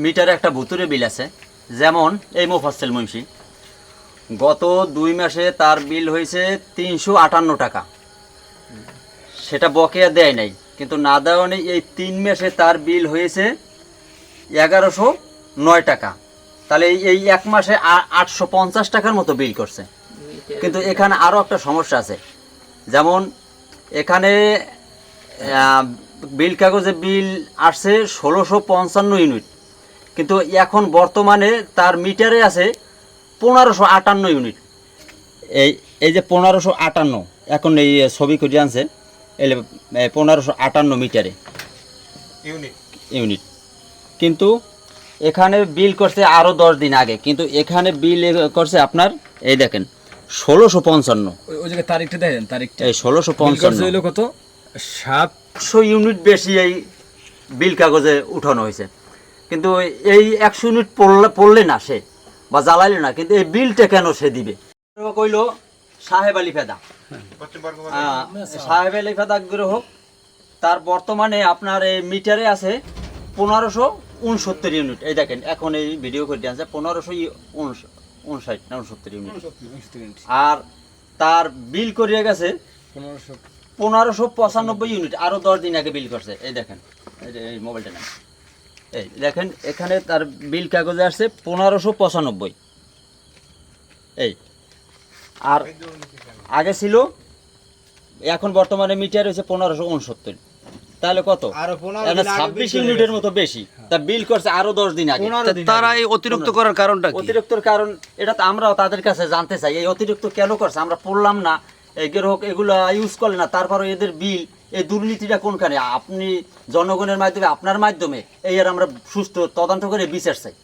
মিটারে একটা ভুতুরে বিল আছে, যেমন এই মোফাসেল মুন্সি। গত দুই মাসে তার বিল হয়েছে তিনশো আটান্ন টাকা। সেটা বকেয়া দেয় নাই, কিন্তু না দেওয়া নেই, এই তিন মাসে তার বিল হয়েছে এগারোশো নয় টাকা। তাহলে এই- এক মাসে আটশো পঞ্চাশ টাকার মতো বিল করছে। কিন্তু এখানে আরও একটা সমস্যা আছে। যেমন এখানে বিল কাগজে বিল আসছে ষোলোশো পঞ্চান্ন ইউনিট। কিন্তু এখন বর্তমানে তার মিটারে আছে পনেরোশো আটান্ন ইউনিট। এই এই যে পনেরোশো আটান্ন এখন এই ছবি করে আনছে এলে পনেরোশো আটান্ন মিটারে ইউনিট। ইউনিট। কিন্তু এখানে বিল করছে আরও দশ দিন আগে কিন্তু এখানে বিল করছে আপনার এই দেখেন ষোলোশো পঞ্চান্ন। ওই জায়গায় তারিখটা দেখেন তারিখটা। এই ষোলোশো পঞ্চান্ন। হইল কত? সাতশো ইউনিট বেশি এই বিল কাগজে উঠানো হয়েছে। কিন্তু এই একশো ইউনিট পড়লে পড়লে না সে বা জ্বালাইলে না কিন্তু এই বিলটা কেন সে দিবে? কইল সাহেব আলী ফেদা। সাহেব আলী ফেদা গ্রাহক তার বর্তমানে আপনার এই মিটারে আছে পনেরোশো উনসত্তর ইউনিট এই দেখেন এখন এই ভিডিও করে আছে পনেরোশো উনষাট না উনসত্তর ইউনিট আর তার বিল করিয়ে গেছে পনেরোশো পনেরোশো পঁচানব্বই ইউনিট আরও দশ দিন আগে বিল করছে। এই দেখেন এই এই মোবাইলটা নেন। এই দেখেন এখানে তার বিল কাগজে আসছে পনেরোশো পঁচানব্বই। এই আর আগে ছিল এখন বর্তমানে মিটার হয়েছে পনেরোশো উনসত্তর। তাহলে কত? ছাব্বিশ ইউনিটের মতো বেশি। তা বিল করছে আরও দশ দিন আগে। তারা এই অতিরিক্ত করার কারণটা অতিরিক্ত কারণ এটা তো আমরাও তাদের কাছে জানতে চাই। এই অতিরিক্ত কেন করছে? আমরা পড়লাম না। এই গ্রাহক এগুলো ইউজ করলে না তারপরে এদের বিল এই দুর্নীতিটা কোনখানে? আপনি জনগণের মাধ্যমে, আপনার মাধ্যমে, এই আর আমরা সুস্থ তদন্ত করে বিচার চাই।